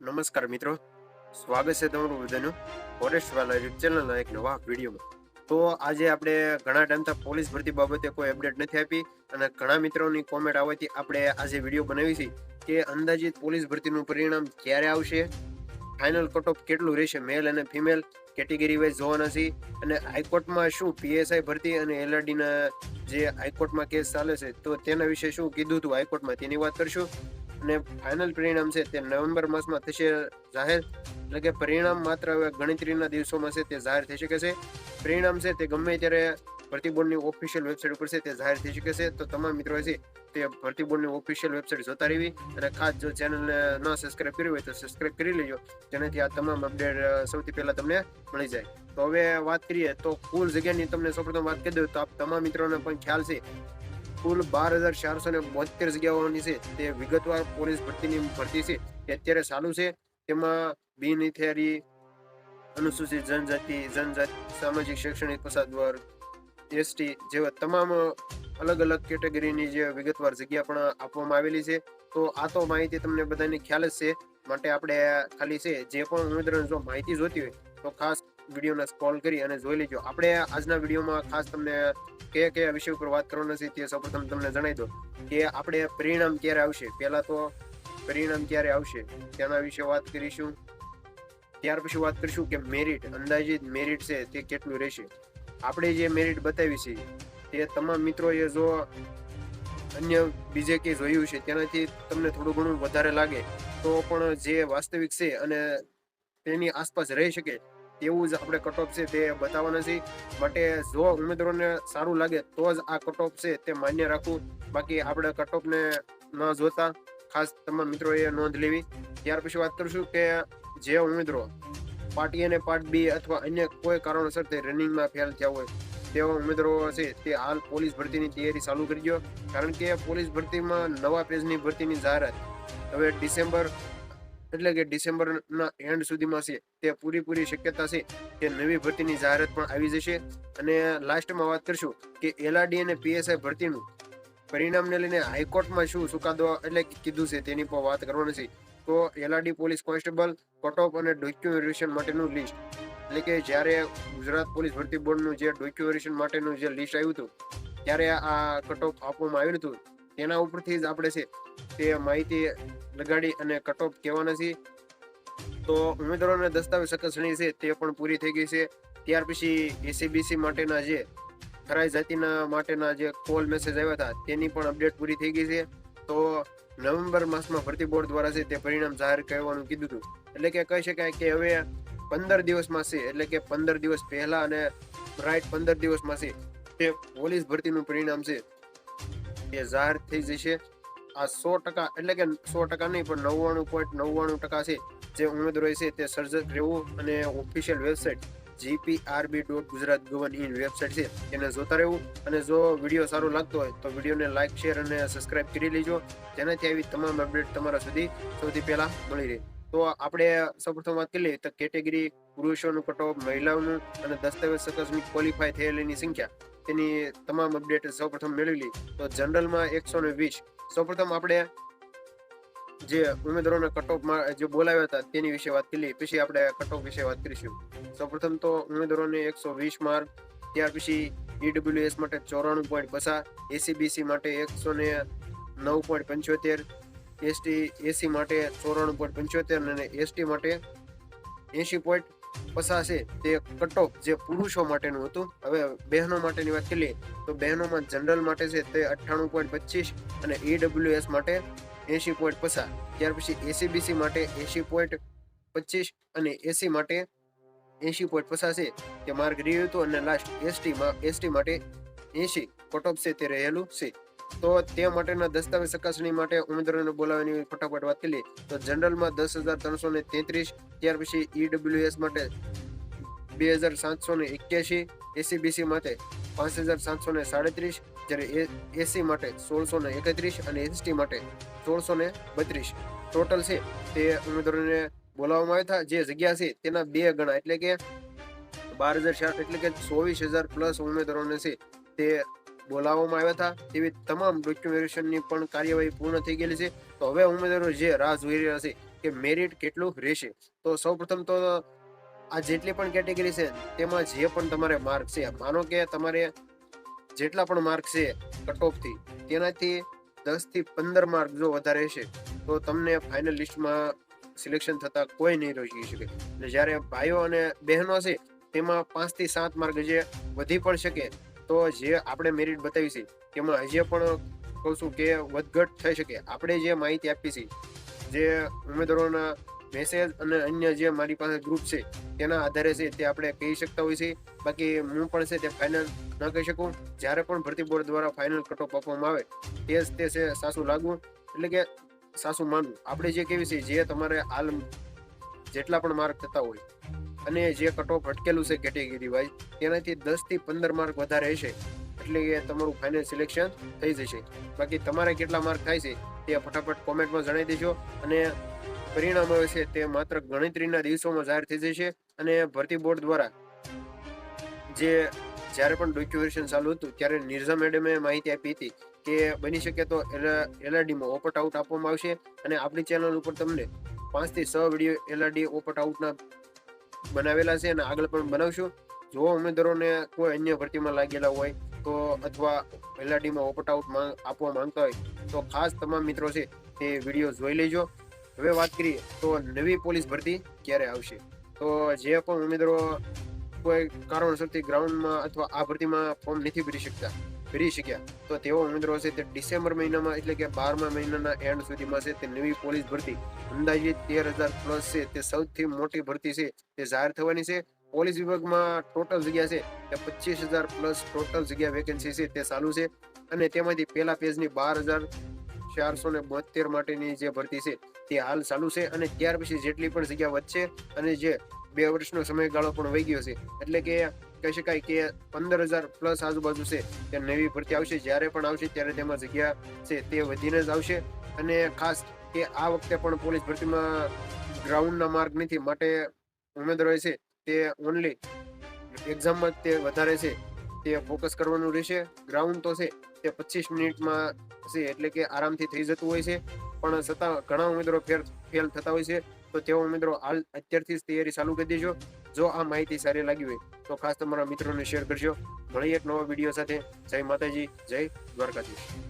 નમસ્કાર મિત્રો. સ્વાગત છે તમારું બધાનું ફોરેસ્ટ વાલા યુટ્યુબ ચેનલના એક નવા વિડીયોમાં. તો આજે આપણે ઘણા ટાઈમથી પોલીસ ભરતી બાબતે કોઈ અપડેટ નથી આપી અને ઘણા મિત્રોની કોમેન્ટ આવવાથી આપણે આજે વીડિયો બનાવી છે કે અંદાજિત પોલીસ ભરતીનું પરિણામ ક્યારે આવશે ફાઇનલ કટ ઓફ કેટલું રહેશે મેલ અને ફિમેલ કેટેગરી વાઇઝ જોવાના છે અને હાઈકોર્ટમાં શું પીએસઆઈ ભરતી અને એલઆરડીના જે હાઈકોર્ટમાં કેસ ચાલે છે તો તેના વિશે શું કીધું હતું હાઈકોર્ટમાં તેની વાત કરશું. અને ફાઇનલ પરિણામ છે તે નવેમ્બર માસમાં થશે જાહેર. એટલે કે પરિણામ માત્ર હવે ગણતરીના દિવસોમાં છે તે જાહેર થઈ શકે છે. પરિણામ છે તે ગમે ત્યારે ભરતી બોર્ડની ઓફિશિયલ વેબસાઇટ ઉપર છે તે જાહેર થઈ શકે છે. તો તમામ મિત્રો છે તે ભરતી બોર્ડની ઓફિશિયલ વેબસાઇટ જોતા રહેવી. અને ખાસ જો ચેનલને ન સબસ્ક્રાઇબ કર્યું હોય તો સબસ્ક્રાઇબ કરી લેજો. જેનાથી આ તમામ અપડેટ સૌથી પહેલા તમને મળી જાય. તો હવે વાત કરીએ તો કુલ જગ્યાની તમને સૌપ્રથમ વાત કરી દઉં તો આપ તમામ મિત્રોને પણ ખ્યાલ છે કુલ બાર હજાર ચારસો ને બોતેર જગ્યાઓની છે. તે વિગતવાર પોલીસ ભરતીની ભરતી છે. તે અત્યારે ચાલુ છે. તેમાં બિન ઇથિયારી અનુસૂચિત જનજાતિ જનજાતિ, સામાજિક, શૈક્ષણિક પસાદ વર્ગ, એસટી જેવા તમામ અલગ અલગ કેટેગરીની જે વિગતવાર જગ્યા પણ આપવામાં આવેલી છે. તો આ તો માહિતી તમને બધાને ખ્યાલ જ છે. માટે આપણે ખાલી છે, જે પણ ઉમેદવારોને જો માહિતી જોતી હોય, તો ખાસ વિડીયોને સ્ક્રોલ કરી અને જોઈ લેજો. આપણે આજના વિડીયોમાં ખાસ તમને કયા કયા વિષય ઉપર વાત કરવાના છે તે સૌપ્રથમ તમને જણાવી દો કે આપણે પરિણામ ક્યારે આવશે? પહેલા તો પરિણામ ક્યારે આવશે? તેના વિશે વાત કરીશું. ત્યાર પછી વાત કરીશું કે મેરિટ અંદાજિત મેરિટ છે તે કેટલું રહેશે? આપણે જે મેરિટ બતાવી છે, તે તમામ મિત્રોએ જો અન્ય બીજે કે જોયું છે, તેનાથી તમને થોડું ઘણું વધારે લાગે, તો પણ જે વાસ્તવિક છે અને તેની આસપાસ રહી શકે તેવું જ આપણે કટઓફ છે તે બતાવવાના છે. માટે જો ઉમેદવારોને સારું લાગે તો જ આ કટઓફ છે તે માન્ય રાખવું. બાકી આપણે કટઓફને ન જોતા. ખાસ તમામ મિત્રોએ નોંધ લેવી. ત્યાર પછી વાત કરીશું કે જે ઉમેદવારો પાર્ટ એ અને પાર્ટ બી અથવા અન્ય કોઈ કારણોસર તે રનિંગમાં ફેલ થયા હોય, તેવા ઉમેદવારો છે તે હાલ પોલીસ ભરતીની તૈયારી ચાલુ કરી દો કારણ કે પોલીસ ભરતીમાં નવા પેજની ભરતીની જાહેરાત. હવે ડિસેમ્બર એટલે કે ડિસેમ્બરના એન્ડ સુધીમાં છે, તે પૂરેપૂરી શક્યતા છે કે નવી ભરતીની જાહેરાત પણ આવી જશે. અને લાસ્ટમાં વાત કરશું કે એલઆરડી અને પીએસઆઈ ભરતીનું પરિણામને લઈને હાઈકોર્ટમાં શું ચુકાદો એટલે કીધું છે તેની પર વાત કરવાની છે. તો એલઆરડી પોલીસ કોન્સ્ટેબલ કટઓફ અને ડોક્યુમેન્ટેશન માટેનું લિસ્ટ. એટલે કે જ્યારે ગુજરાત પોલીસ ભરતી બોર્ડનું જે ડોક્યુમેન્ટેશન માટેનું જે લિસ્ટ આવ્યું હતું, ત્યારે આ કટઓફ આપવામાં આવ્યું હતું. તેના ઉપરથી જ આપણે છે તે માહિતી લગાડી અને કટઓફ કહેવાના છે તો ઉમેદવારોને દસ્તાવેજ ચકાસણી છે તે પણ પૂરી થઈ ગઈ છે. ત્યાર પછી એસીબીસી માટેના જે ખરાઈ જાતિના માટેના જે કોલ મેસેજ આવ્યા હતા તેની પણ અપડેટ પૂરી થઈ ગઈ છે. તો નવેમ્બર માસમાં ભરતી બોર્ડ દ્વારા છે તે પરિણામ જાહેર કરવાનું કીધું હતું. એટલે કે કહી શકાય કે હવે પંદર દિવસમાં છે, એટલે કે પંદર દિવસ પહેલા અને રાઈટ પંદર દિવસમાં છે તે પોલીસ ભરતીનું પરિણામ છે એ જાહેર થઈ જશે. આ સો ટકા, એટલે કે સો ટકા નહીં, પણ નવ્વાણું પોઈન્ટ નવ્વાણું ટકા છે જે ઉમેદવારો છે તે સર્જક રહેવું અને official website GPRB dot Gujarat gov in website છે તેને જોતા રહેવું. અને જો વીડિયો સારો લાગતો હોય તો વિડીયોને લાઇક શેર અને સબસ્ક્રાઇબ કરી લેજો. જેનાથી આવી તમામ અપડેટ તમારા સુધી સૌથી પહેલા મળી રહે. તો આપણે સૌપ્રથમ વાત કરી લઈએ તો કેટેગરી પુરુષોનું કટઓફ મહિલાઓનું અને દસ્તાવેજ ચકાસણી ક્વોલિફાય થયેલીની સંખ્યા. તેની તમામ અપડેટ સૌપ્રથમ મેળવી તો જનરલમાં એકસો ને વીસ. સૌપ્રથમ આપણે જે ઉમેદવારોના કટઓફમાં જે બોલાવ્યા હતા તેની વિશે વાત કરી પછી આપણે કટઓફ વિશે વાત કરીશું. સૌપ્રથમ તો ઉમેદવારોને એકસો વીસ માર્ક. ત્યાર પછી ઈડબ્લ્યુએસ માટે ચોરાણું પોઈન્ટ પચાસ એસીબીસી માટે એકસો ને નવ પોઈન્ટ પંચોતેર. એસટી એસી માટે ચોરાણું પોઈન્ટ પંચોતેર અને એસટી માટે એસી પોઈન્ટ પચાસ તે તે કટઓફ જે પુરુષો માટેનું હતું. હવે બહેનો માટેની વાત કરીએ તો બહેનોમાં જનરલ માટે છે તે અઠ્ઠાણું પોઈન્ટ પચીસ અને ઈડબ્લ્યુએસ માટે એસી પોઈન્ટ પસાર ત્યાર પછી એસીબીસી માટે એસી પોઈન્ટ પચીસ અને એસી માટે એસી પોઈન્ટ પસાશે તે માર્ગ રહ્યું હતું અને લાસ્ટ એસટીમાં એસટી માટે એસી કટઓફ છે તે રહેલું છે. તો તે માટેના દસ્તાવેજ ચકાસણી માટે ઉમેદવારોને બોલાવવાની ફટાફટ વાત કરી. તો જનરલમાં દસ હજાર ત્રણસો ને તેત્રીસ, ત્યાર પછી ઈડબ્લ્યુએસ માટે બે હજાર સાતસો ને એક્યાસી એસીબીસી માટે પાંચ હજાર સાતસો ને સાડત્રીસ, જ્યારે એસી માટે સોળસો ને એકત્રીસ અને એસટી માટે સોળસો ને બત્રીસ. ટોટલ છે તે ઉમેદવારોને બોલાવવામાં આવ્યા હતા. જે જગ્યા છે તેના બે ગણા, એટલે કે બાર હજાર એટલે કે ચોવીસ હજાર પ્લસ ઉમેદવારોને છે તે બોલાવવામાં આવ્યા હતા તેવી તમામ ડોક્યુમેન્ટેશનની પણ કાર્યવાહી પૂર્ણ થઈ ગયેલી છે. તો હવે ઉમેદવારો જે રાહ જોઈ રહ્યા છે કે મેરિટ કેટલું રહેશે? તો સૌપ્રથમ તો આ જેટલી પણ કેટેગરી છે તેમાં જે પણ તમારે માર્ક છે, માનો કે તમારે જેટલા પણ માર્ક છે કટ ઓફથી તેનાથી દસથી પંદર માર્ક જો વધારે હશે, તો તમને ફાઇનલ લિસ્ટમાં સિલેક્શન થતા કોઈ નહીં રહી શકે. અને જ્યારે ભાઈઓ અને બહેનો છે, તેમાં પાંચથી સાત માર્ક જે વધી પણ શકે. તો જે આપણે મેરિટ બતાવી છે, તેમાં હજી પણ કહું છું કે વધઘટ થઈ શકે. આપણે જે માહિતી આપી છે, જે ઉમેદવારોના મેસેજ અને અન્ય જે મારી પાસે ગ્રુપ છે, તેના આધારે છે તે આપણે કહી શકતા હોય છે બાકી હું પણ છે તે ફાઇનલ ન કહી શકું. જ્યારે પણ ભરતી બોર્ડ દ્વારા ફાઇનલ કટઓફ આપવામાં આવે, તે જ તે છે સાસુ લાગવું એટલે કે સાસુ માનવું. આપણે જે કેવી છે, જે તમારે હાલ જેટલા પણ માર્ક થતા હોય અને જે કટઓફ અટકેલું છે કેટેગરી વાઇઝ તેનાથી દસથી પંદર માર્ક વધારે હશે. એટલે એ તમારું ફાઇનલ સિલેક્શન થઈ જશે. બાકી તમારે કેટલા માર્ક થાય છે, તે ફટાફટ કોમેન્ટમાં જણાવી દેજો. અને પરિણામ આવે છે, તે માત્ર ગણતરીના દિવસોમાં જાહેર થઈ જશે. અને ભરતી બોર્ડ દ્વારા જે જ્યારે પણ ડોક્યુમેશન ચાલુ હતું, ત્યારે નિર્ઝા મેડમે માહિતી આપી હતી કે બની શકે તો એલઆરડીમાં ઓપટ આઉટ આપવામાં આવશે. અને આપણી ચેનલ ઉપર તમને પાંચથી છ વીડિયો એલઆરડી ઓપટ આઉટના બનાવેલા છે અને આગળ પણ બનાવશું. જો ઉમેદવારોને કોઈ અન્ય ભરતીમાં લાગેલા હોય તો અથવા એલઆરડીમાં ઓપટ આઉટ આપવા માંગતા હોય તો ખાસ તમામ મિત્રો છે તે વીડિયો જોઈ લેજો. હવે વાત કરીએ તો નવી પોલીસ ભરતી ક્યારે આવશે? તો જે પણ ઉમેદવારો કોઈ કારણસરથી ગ્રાઉન્ડમાં અથવા આ ભરતીમાં ફોર્મ નથી ભરી શકતા ભરી શક્યા. તો તેઓ ઉમેદવારો છે તે ડિસેમ્બર મહિનામાં એટલે કે બારમા મહિનાના એન્ડ સુધીમાં છે તે નવી પોલીસ ભરતી. અંદાજિત તેર હજાર પ્લસ છે તે સૌથી મોટી ભરતી છે તે જાહેર થવાની છે. પોલીસ વિભાગમાં ટોટલ જગ્યા છે તે પચીસ હજાર પ્લસ ટોટલ જગ્યા વેકેન્સી છે તે ચાલુ છે. અને તેમાંથી પહેલા પેજની બાર હજાર ચારસો ને બોતેર માટેની જે ભરતી છે તે હાલ ચાલુ છે અને ત્યાર પછી જેટલી પણ જગ્યા વધશે અને જે બે વર્ષનો સમયગાળો પણ વહી ગયો છે. એટલે કે કહી શકાય કે પંદર હજાર પ્લસ આજુબાજુ છે. તે નવી ભરતી આવશે, જ્યારે પણ આવશે ત્યારે તેમાં જગ્યા છે તે વધીને જ આવશે. અને ખાસ કે આ વખતે પણ પોલીસ ભરતીમાં ગ્રાઉન્ડના માર્ગ નથી, માટે ઉમેદવારો છે તે ઓનલી એક્ઝામમાં તે વધારે છે. તે ફોકસ કરવાનું રહેશે. ગ્રાઉન્ડ તો છે તે પચીસ મિનિટમાં છે એટલે કે આરામથી થઈ જતું હોય છે. પણ છતાં ઘણા ઉમેદવારો ફેર ફેલ થતા હોય છે. તો તેઓ ઉમેદવારો હાલ અત્યારથી જ તૈયારી ચાલુ કરી દેજો. જો આ માહિતી સારી લાગી હોય, તો ખાસ તમારા મિત્રોને શેર કરજો. મળીએ એક નવા વીડિયો સાથે. જય માતાજી, જય દ્વારકાધીશ.